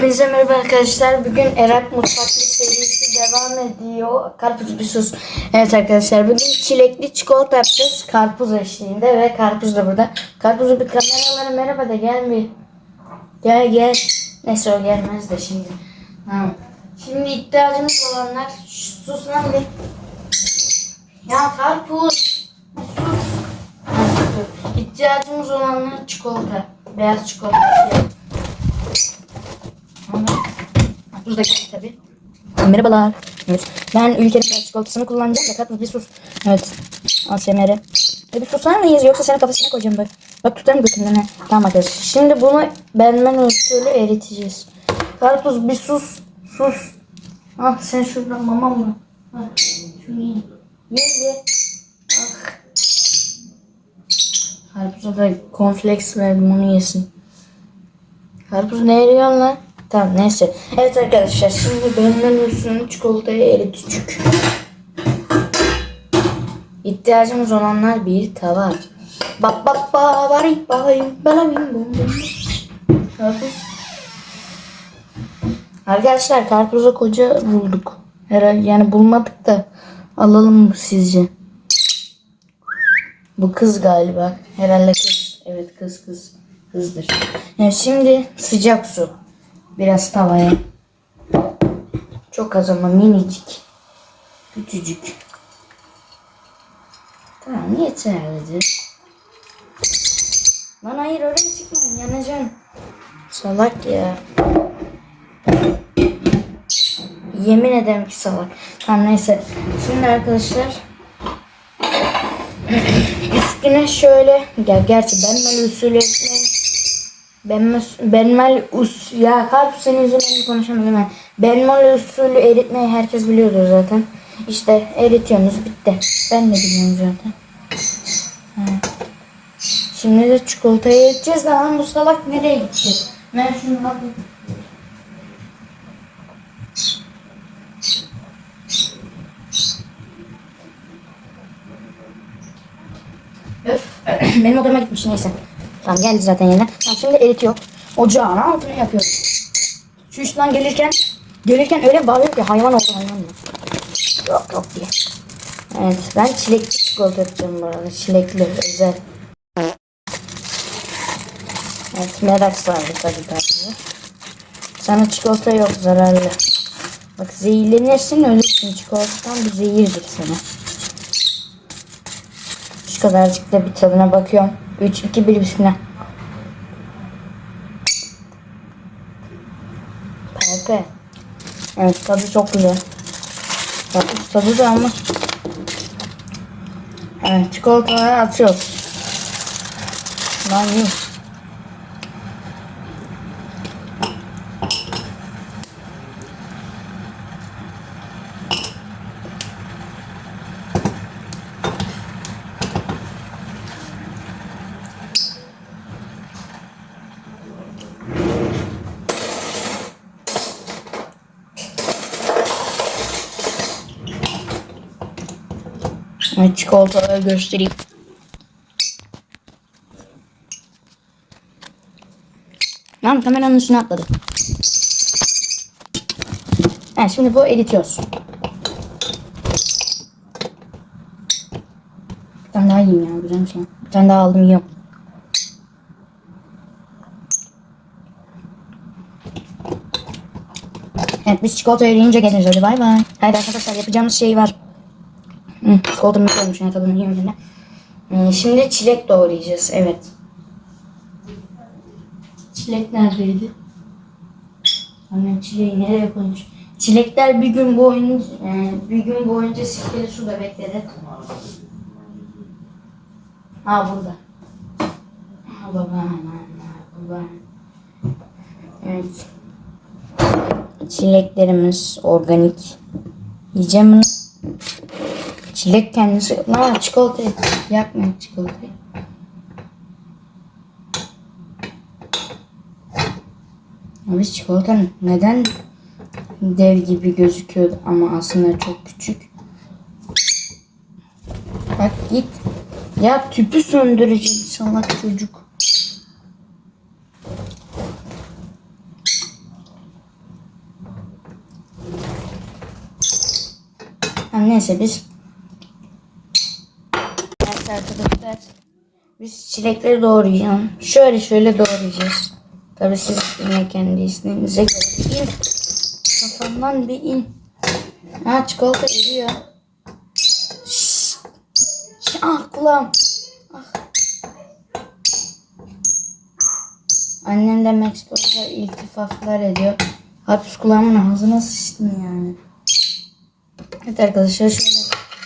Hepinize merhaba arkadaşlar. Bugün Erak Mutfaklı serisi devam ediyor. Karpuz bir sus. Evet arkadaşlar bugün çilekli çikolata yapacağız. Karpuz eşliğinde ve karpuz da burada. Karpuzu bir kameralara merhaba de gel bir. Gel gel. Neyse o gelmez de şimdi. Tamam. Şimdi ihtiyacımız olanlar sus lan bir. Ya karpuz. Sus. İhtiyacımız olanlar çikolata. Beyaz çikolata. Ama Karpuz da geldi tabii. Merhabalar. Evet. Ben ülkenin çikolatasını kullanacağım da karpuz bir sus. Evet. ASMR. E bir susar mıyız yoksa senin kafasına koyacağım bak. Bak tutarım götünden. ha. Tamam arkadaşlar. Şimdi bunu benmen usulü eriteceğiz. Karpuz bir sus. Sus. Ah sen şuradan mamam mı? Ah, şunu ye. Ye ye. Ah. Karpuza da konfleks verdim onu yesin. Karpuz ne eriyor lan? Tamam neyse. Evet arkadaşlar şimdi benden usulü çikolatayı eritecek. İhtiyacımız olanlar bir tava. Bak bak bak bari bari bala bim bum bum. Karpuz. Arkadaşlar karpuza koca bulduk. Herhalde yani bulmadık da alalım mı sizce? Bu kız galiba. Herhalde kız. Evet kız kız. Kızdır. Yani şimdi sıcak su. Biraz tavaya. Çok az ama minicik. Küçücük. Tamam yeterlidir. Lan hayır öyle çıkmayın yanacağım. Salak ya. Yemin ederim ki salak. Tamam neyse. Şimdi arkadaşlar üstüne şöyle ya gerçi benmel usulü ekmeği benmel, benmel us ya kalp senin yüzünden konuşamadım ben. Benmel usulü eritmeyi herkes biliyordur zaten. İşte eritiyorsunuz bitti. Ben de biliyorum zaten. Ha. Şimdi de çikolatayı eriteceğiz lan bu salak nereye gitti? Ben şunu bakayım. Benim odama gitmiş neyse. Tamam geldi zaten yeniden. Tamam şimdi eritiyor. Ocağın altını yapıyoruz. Şu üstten gelirken gelirken öyle bağırıyor ki hayvan oldu hayvan mı? Yok yok diye. Evet ben çilekli çikolata yapacağım bu arada. Çilekli özel. Evet merak sardı tabii tabii. Sana çikolata yok zararlı. Bak zehirlenirsin ölürsün. Çikolatadan bir zehirdir sana. Şu kadarcık da bir tadına bakıyorum. 3, 2, 1 bismillah. Pepe. Evet tadı çok güzel. Bak tadı da ama. Evet çikolataları atıyoruz. Lan iyi. Evet, çikolataları göstereyim. Lan kameranın üstüne atladı. Evet, şimdi bu eritiyoruz. Bir tane daha yiyeyim ya. Güzelmiş lan. Bir tane daha aldım yiyorum. Evet biz çikolata eriyince geliriz hadi bay bay. Haydi arkadaşlar yapacağımız şey var. Hı, çikolatam bir olmuş yani tadını yine. Ee, şimdi çilek doğrayacağız. Evet. Çilek neredeydi? Annem çileği nereye koymuş? Çilekler bir gün boyunca e, bir gün boyunca sirkeli suda bekledi. Ha burada. Ha baba, ha, baba. Evet. Çileklerimiz organik. Yiyeceğim bunu. Çilek kendisi. Lan çikolata yapmayın çikolatayı. Abi çikolata neden dev gibi gözüküyor ama aslında çok küçük. Bak git. Ya tüpü söndürecek salak çocuk. Ha, neyse biz arkadaşlar biz çilekleri doğrayacağım. Şöyle şöyle doğrayacağız. Tabii siz yine kendi isteğinize göre. İn. Kafamdan bir in. Ha çikolata eriyor. Şşş. Ah kulağım. Ah. Annem de Max Store'da iltifaflar ediyor. Hapis kulağımın ağzına sıçtım yani. Evet arkadaşlar şöyle.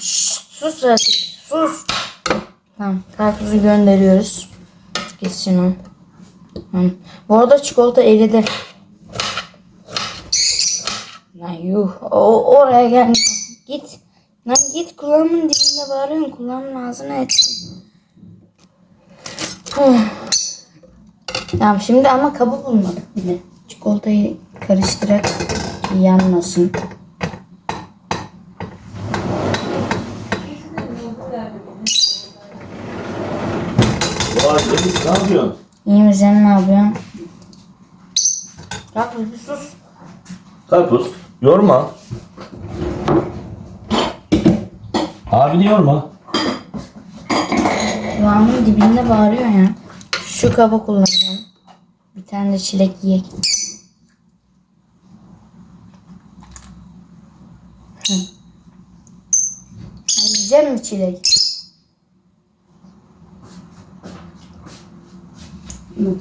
Şşş, sus artık sus. Tamam karpuzu gönderiyoruz. Gitsin o. Tamam. Bu arada çikolata eridi. Lan yuh. O, oraya gel. Git. Lan git kulağımın dibinde bağırıyorsun. Kulağımın ağzına ettin. Huh. Tamam şimdi ama kabı bulmadık bile. Çikolatayı karıştırarak yanmasın. Ne yapıyorsun? İyi mi sen ne yapıyorsun? Karpuz bir sus. Karpuz. Yorma. Abini yorma. Kulağımın dibinde bağırıyor ya. Şu kaba kullanıyorum. Bir tane de çilek yiyek. Yiyecek mi çilek? Hı.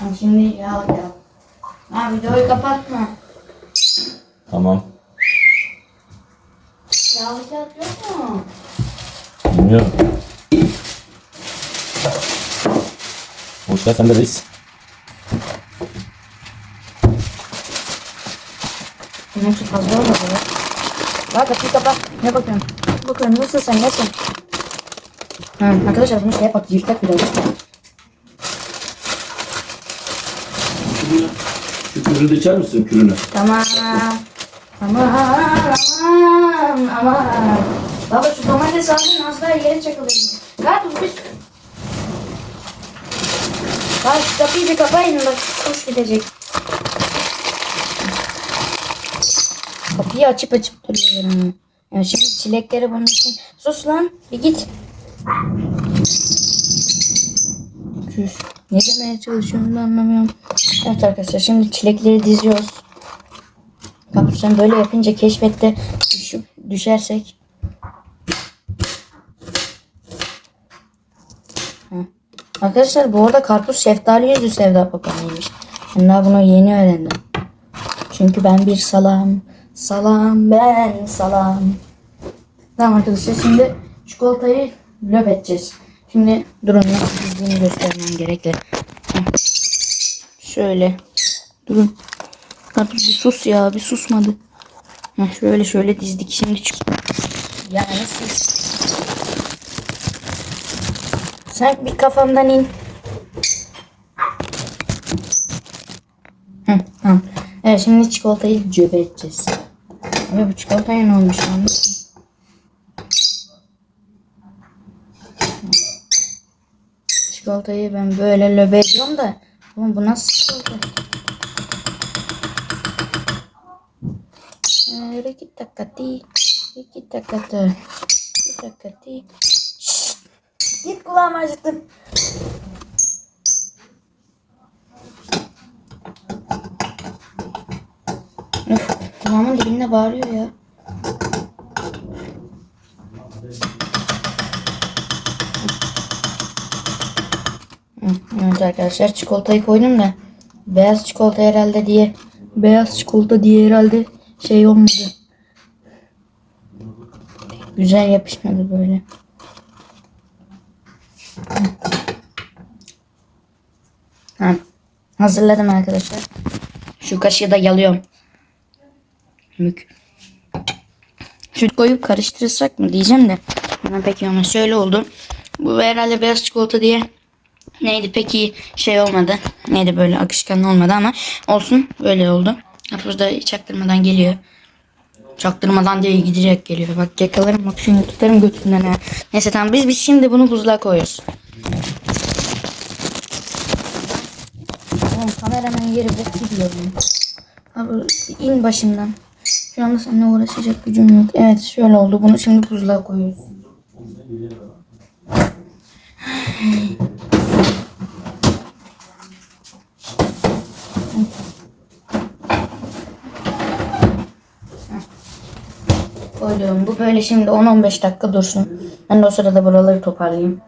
Ha, şimdi yağlayalım. Ha videoyu kapatma. Tamam. Yağlı kağıt yok mu? Bilmiyorum. Hoş geldin sen de reis. Bunun hepsi fazla olmadı ya. Bak kapıyı kapat. Ne bakıyorsun? Bakıyorum nasıl sen nasıl? Ha, arkadaşlar bunu şey yapak yırtak biraz. Şu kürünü de içer misin kürünü? Tamam. Aman aman. Baba şu domates aldın az daha yere çakılıyor. Karpuz bir Bak kapıyı bir kapayın bak kuş gidecek. Kapıyı açıp açıp duruyorlar. Yani şimdi çilekleri bunun için. Sus lan bir git. Çüş. Ne demeye çalışıyorum da anlamıyorum. Evet arkadaşlar şimdi çilekleri diziyoruz. Kapus sen böyle yapınca keşfette düşüp düşersek. Hı. Arkadaşlar bu arada karpuz şeftali yüzü Sevda Papa'nıymış. Ben daha bunu yeni öğrendim. Çünkü ben bir salam. Salam ben salam. Tamam arkadaşlar şimdi çikolatayı löp edeceğiz. Şimdi durun nasıl göstermem gerekli. Heh. Şöyle. Durun. Karpuz bir sus ya bir susmadı. Heh, şöyle şöyle dizdik şimdi çık. Yani siz. Sen bir kafamdan in. Tamam. Evet şimdi çikolatayı cöbe edeceğiz. Abi bu çikolataya ne olmuş lan? Çikolatayı ben böyle löbe ediyorum da. Oğlum bu nasıl çikolata? Ee, iki takati. iki takati. iki takati. Şşt! Git kulağımı acıttın. Öf, kulağımın dibinde bağırıyor ya. Hı, Evet arkadaşlar çikolatayı koydum da beyaz çikolata herhalde diye beyaz çikolata diye herhalde şey olmadı. Güzel yapışmadı böyle. Ha, hazırladım arkadaşlar. Şu kaşığı da yalıyorum. Mük. Süt koyup karıştırırsak mı diyeceğim de. Bana peki ama şöyle oldu. Bu herhalde beyaz çikolata diye neydi peki şey olmadı. Neydi böyle akışkan olmadı ama olsun böyle oldu. Hafız da çaktırmadan geliyor. Çaktırmadan değil giderek geliyor. Bak yakalarım bak şunu tutarım götünden ha. Neyse tamam biz biz şimdi bunu buzluğa koyuyoruz. Oğlum kameranın yeri bok gidiyor. Abi in başımdan. Şu anda seninle uğraşacak gücüm yok. Evet şöyle oldu. Bunu şimdi buzluğa koyuyoruz. Koydum. Bu böyle şimdi 10-15 dakika dursun. Ben de o sırada buraları toparlayayım.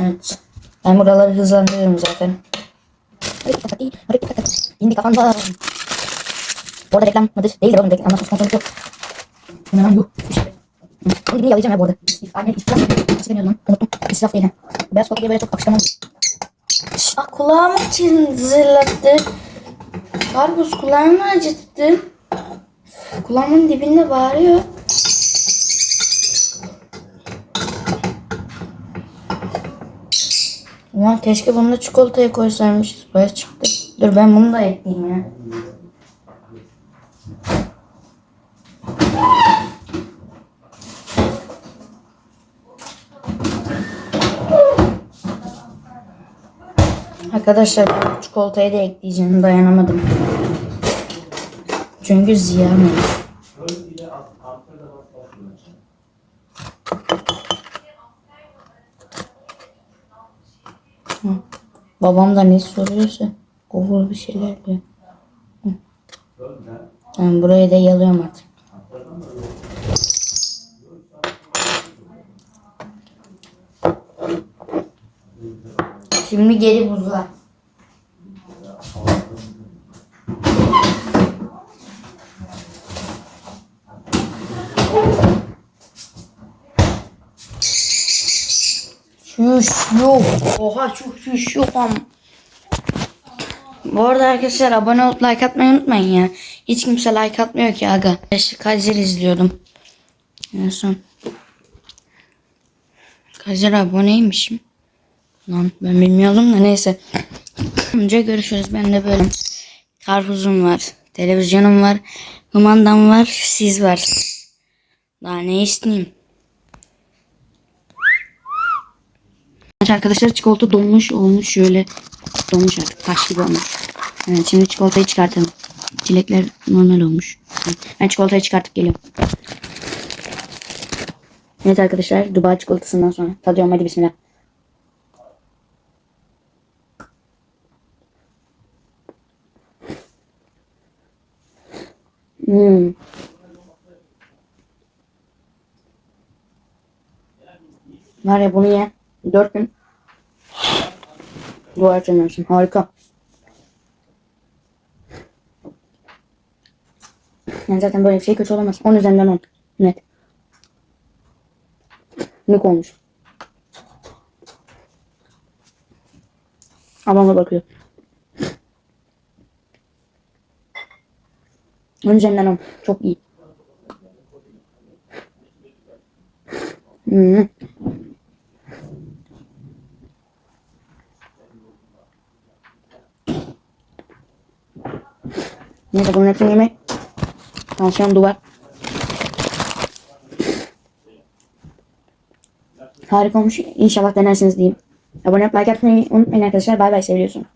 Evet. Ben buraları hızlandırıyorum zaten. İndi kafanda. Bu arada reklam mıdır? Değildir oğlum reklam. Ama sponsorluk yok. Yuh. İşte. Bunu gibi yalayacağım ya bu arada. Aynen israf. Nasıl demiyorum lan? Unuttum. İsraf değil ha. Beyaz kokluya böyle çok akışlamam. Ah kulağımı zırlattı. Karpuz kulağımı acıttı. Kulağımın dibinde bağırıyor. Ulan keşke bunu da çikolataya koysaymışız. Baya çıktı. Dur ben bunu da ekleyeyim ya. Arkadaşlar ben çikolatayı da ekleyeceğim. Dayanamadım. Çünkü ziyan olur. Babam da ne soruyorsa Google bir şeyler diyor. Tamam burayı da yalıyorum artık. Şimdi geri buzla. Şuş yok. Oha şu şuş yok am. Bu arada arkadaşlar abone olup like atmayı unutmayın ya. Hiç kimse like atmıyor ki aga. Kayseri izliyordum. En son. Kayseri aboneymişim. Lan ben bilmiyordum da neyse. Önce görüşürüz. Ben de böyle karpuzum var. Televizyonum var. Kumandam var. Siz var. Daha ne isteyeyim? Evet arkadaşlar çikolata donmuş olmuş şöyle donmuş artık taş gibi olmuş. Evet şimdi çikolatayı çıkartalım. Çilekler normal olmuş. Ben çikolatayı çıkartıp geliyorum. Evet arkadaşlar Dubai çikolatasından sonra tadıyorum hadi bismillah. Hmm. Var ya bunu ye. Dört gün. Dua edemiyorsun. Harika. Yani zaten böyle bir şey kötü olamaz. 10 üzerinden 10. Net. Mük olmuş. Ablam da bakıyor. 10 üzerinden 10. Çok iyi. Hmm. Neyse bunun hepsini yemek. Tansiyon duvar. Harika olmuş. İnşallah denersiniz diyeyim. Abone olup like atmayı unutmayın arkadaşlar. Bay bay seviyorsunuz.